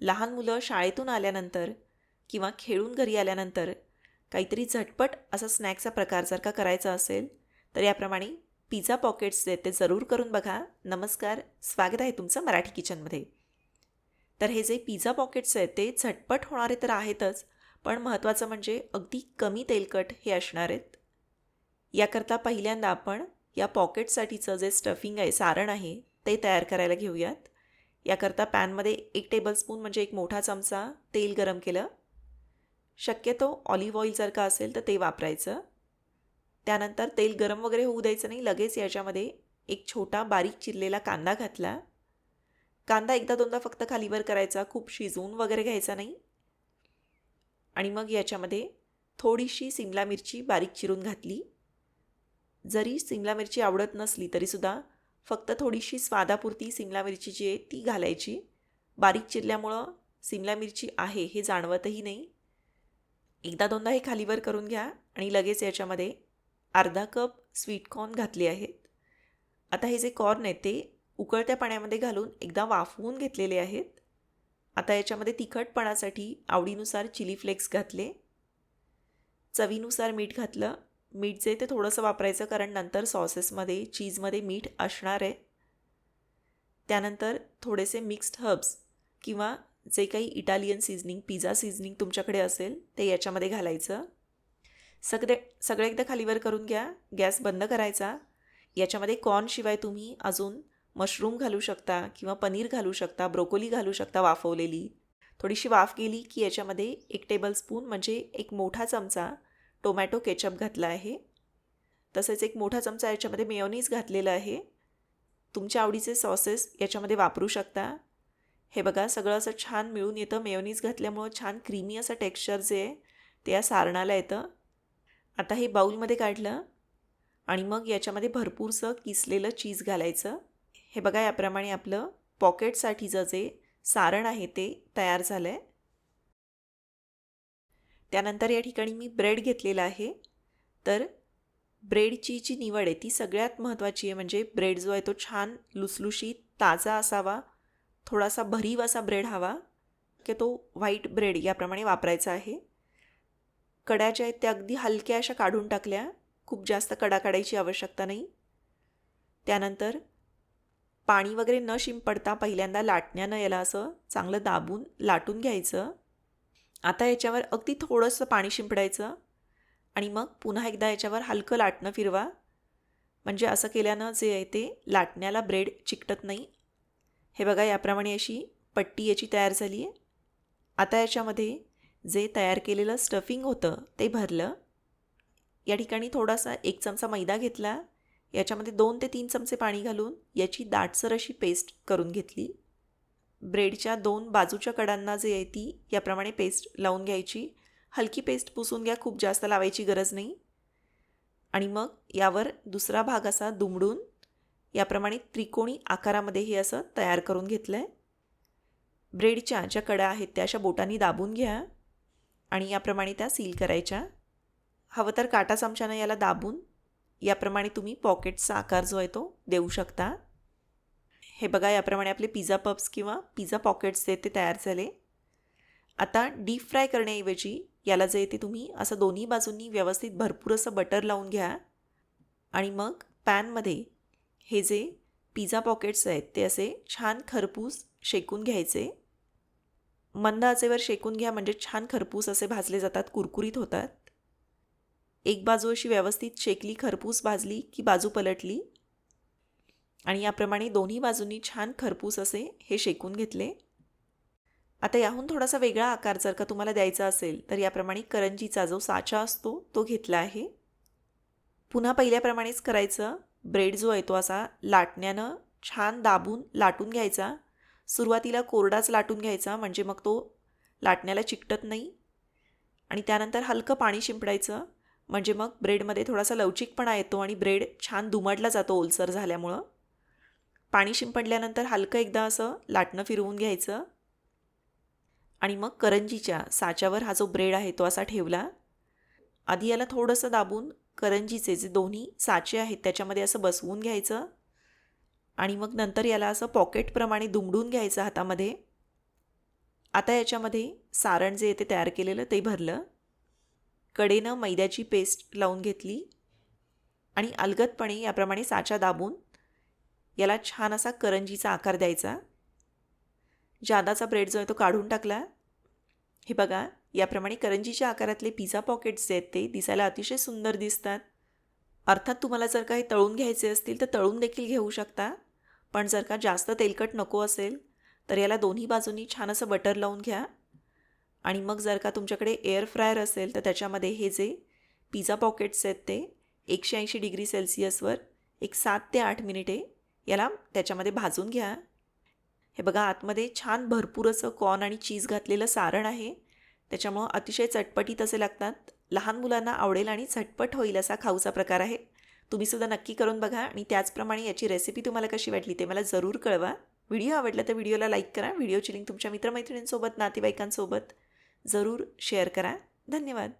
लहान मुलं शाळेतून आल्यानंतर किंवा खेळून घरी आल्यानंतर काहीतरी झटपट असा स्नॅक्सचा प्रकार जर का करायचा असेल तर याप्रमाणे पिझ्झा पॉकेट्स जे आहेत ते जरूर करून बघा. नमस्कार स्वागत आहे तुमचं मराठी किचनमध्ये. तर हे जे पिझ्झा पॉकेट्स आहेत ते झटपट होणारे तर आहेतच पण महत्त्वाचं म्हणजे अगदी कमी तेलकट हे असणार आहेत. याकरता पहिल्यांदा आपण या पॉकेटसाठीचं जे स्टफिंग आहे सारण आहे ते तयार करायला घेऊयात. याकरता पॅनमध्ये एक टेबलस्पून म्हणजे एक मोठा चमचा तेल गरम केलं. शक्यतो ऑलिव्ह ऑईल जर का असेल तर ते वापरायचं. त्यानंतर तेल गरम वगैरे होऊ द्यायचं नाही लगेच याच्यामध्ये एक छोटा बारीक चिरलेला कांदा घातला. कांदा एकदा दोनदा फक्त खालीवर करायचा खूप शिजवून वगैरे घ्यायचा नाही. आणि मग याच्यामध्ये थोडीशी सिमला मिरची बारीक चिरून घातली. जरी सिमला मिरची आवडत नसली तरीसुद्धा फक्त थोडीशी स्वादापुरती सिमला मिरची जी आहे ती घालायची. बारीक चिरल्यामुळं सिमला मिरची आहे हे जाणवतही नाही. एकदा दोनदा हे खालीवर करून घ्या आणि लगेच याच्यामध्ये अर्धा कप स्वीटकॉर्न घातले आहेत. आता हे जे कॉर्न आहे ते उकळत्या पाण्यामध्ये घालून एकदा वाफवून घेतलेले आहेत. आता याच्यामध्ये तिखटपणासाठी आवडीनुसार चिली फ्लेक्स घातले. चवीनुसार मीठ घातलं मीठ जे ते थोडंसं वापरायचं कारण नंतर सॉसेसमध्ये चीजमध्ये मीठ असणार आहे. त्यानंतर थोडेसे मिक्स्ड हर्ब्स किंवा जे काही इटालियन सीझनिंग पिझ्झा सीझनिंग तुमच्याकडे असेल ते याच्यामध्ये घालायचं. सगळे सगळे एकदा खालीवर करून घ्या गॅस बंद करायचा. याच्यामध्ये कॉर्नशिवाय तुम्ही अजून मशरूम घालू शकता किंवा पनीर घालू शकता ब्रोकोली घालू शकता वाफवलेली. थोडीशी वाफ गेली की याच्यामध्ये एक टेबलस्पून म्हणजे एक मोठा चमचा टोमॅटो केचप घातला आहे. तसेच एक मोठा चमचा याच्यामध्ये मेयोनीज घातलेला आहे. तुमच्या आवडीचे सॉसेस याच्यामध्ये वापरू शकता. हे बघा सगळं असं छान मिळून येतं. मेयोनीज घातल्यामुळं छान क्रीमी असं टेक्स्चर जे आहे. ते या सारणाला येतं. आता हे बाऊलमध्ये काढलं आणि मग याच्यामध्ये भरपूरसं किसलेलं चीज घालायचं. हे बघा याप्रमाणे आपलं पॉकेटसाठीचं जे सारण आहे ते तयार झालं आहे त्यानंतर या ठिकाणी मी ब्रेड घेतलेला आहे. तर ब्रेडची जी निवड आहे ती सगळ्यात महत्त्वाची आहे. म्हणजे ब्रेड जो आहे तो छान लुसलुशीत ताजा असावा थोडासा भरीव असा ब्रेड हवा की तो व्हाईट ब्रेड याप्रमाणे वापरायचा आहे. कड्या ज्या आहेत त्या अगदी हलक्या अशा काढून टाकल्या. खूप जास्त कडा काढायची आवश्यकता नाही. त्यानंतर पाणी वगैरे न शिंपडता पहिल्यांदा लाटण्यानं याला असं चांगलं दाबून लाटून घ्यायचं. आता याच्यावर अगदी थोडंसं पाणी शिंपडायचं आणि मग पुन्हा एकदा याच्यावर हलकं लाटणं फिरवा. म्हणजे असं केल्यानं जे आहे ते लाटण्याला ब्रेड चिकटत नाही. हे बघा याप्रमाणे अशी पट्टी याची तयार झाली आहे. आता याच्यामध्ये जे तयार केलेलं स्टफिंग होतं ते भरलं. या ठिकाणी थोडासा एक चमचा मैदा घेतला. याच्यामध्ये दोन ते तीन चमचे पाणी घालून याची दाटसर अशी पेस्ट करून घेतली. ब्रेडच्या दोन बाजूच्या कडांना जे आहे ती याप्रमाणे पेस्ट लावून घ्यायची. हलकी पेस्ट पुसून घ्या खूप जास्त लावायची गरज नाही. आणि मग यावर दुसरा भाग असा दुमडून याप्रमाणे त्रिकोणी आकारामध्ये हे असं तयार करून घेतलं आहे ब्रेडच्या ज्या कडा आहेत त्या अशा बोटांनी दाबून घ्या आणि याप्रमाणे त्या सील करायच्या. हवं तर काटा चमच्यानं याला दाबून याप्रमाणे तुम्ही पॉकेटचा आकार जो आहे तो देऊ शकता. हे बघा याप्रमाणे आपले पिझ्झा पप्स किंवा पिझ्झा पॉकेट्स जे ते तयार झाले. आता डीप फ्राय करण्याऐवजी याला जे ते तुम्ही असं दोन्ही बाजूंनी व्यवस्थित भरपूर असं बटर लावून घ्या. आणि मग पॅनमध्ये हे जे पिझ्झा पॉकेट्स आहेत ते असे छान खरपूस शेकून घ्यायचे. मंद आचेवर शेकून घ्या म्हणजे छान खरपूस असे भाजले जातात कुरकुरीत होतात. एक बाजू अशी व्यवस्थित शेकली खरपूस भाजली की बाजू पलटली. आणि याप्रमाणे दोन्ही बाजूंनी छान खरपूस असे हे शेकून घेतले. आता याहून थोडासा वेगळा आकार जर का तुम्हाला द्यायचा असेल तर याप्रमाणे करंजीचा जो साचा असतो तो घेतला आहे. पुन्हा पहिल्याप्रमाणेच करायचं. ब्रेड जो आहे तो असा लाटण्यानं छान दाबून लाटून घ्यायचा. सुरुवातीला कोरडाच लाटून घ्यायचा म्हणजे मग तो लाटण्याला चिकटत नाही. आणि त्यानंतर हलकं पाणी शिंपडायचं म्हणजे मग ब्रेडमध्ये थोडासा लवचिकपणा येतो आणि ब्रेड छान दुमडला जातो ओलसर झाल्यामुळं. पाणी शिंपडल्यानंतर हलकं एकदा असं लाटणं फिरवून घ्यायचं. आणि मग करंजीच्या साच्यावर हा जो ब्रेड आहे तो असा ठेवला. आधी याला थोडंसं दाबून करंजीचे जे दोन्ही साचे आहेत त्याच्यामध्ये असं बसवून घ्यायचं. आणि मग नंतर याला असं पॉकेटप्रमाणे दुमडून घ्यायचं हातामध्ये. आता याच्यामध्ये सारण जे येते ते तयार केलेलं ते भरलं. कडेनं मैद्याची पेस्ट लावून घेतली. आणि अलगदपणे याप्रमाणे साचा दाबून याला छान असा करंजीचा आकार द्यायचा. जादाचा ब्रेड जो आहे तो काढून टाकला. हे बघा याप्रमाणे करंजीच्या आकारातले पिझ्झा पॉकेट्स जे आहेत ते दिसायला अतिशय सुंदर दिसतात. अर्थात तुम्हाला जर काही तळून घ्यायचे असतील तर तळून देखील घेऊ शकता. पण जर का जास्त तेलकट नको असेल तर याला दोन्ही बाजूंनी छान असं बटर लावून घ्या. आणि मग जर का तुमच्याकडे एअर फ्रायर असेल तर त्याच्यामध्ये हे जे पिझ्झा पॉकेट्स आहेत ते एकशे ऐंशी डिग्री सेल्सिअसवर एक सात ते आठ मिनिटे याला त्याच्यामध्ये भाजून घ्या. हे बघा आतमध्ये छान भरपूर असं कॉर्न आणि चीज घातलेलं सारण आहे. त्याच्यामुळं अतिशय चटपटीत असे लागतात. लहान मुलांना आवडेल आणि झटपट होईल असा खाऊचा प्रकार आहे. तुम्हीसुद्धा नक्की करून बघा आणि त्याचप्रमाणे याची रेसिपी तुम्हाला कशी वाटली ते मला जरूर कळवा. व्हिडिओ आवडला तर व्हिडिओला लाईक करा. व्हिडिओची लिंक तुमच्या मित्रमैत्रिणींसोबत नातेवाईकांसोबत जरूर शेअर करा. धन्यवाद.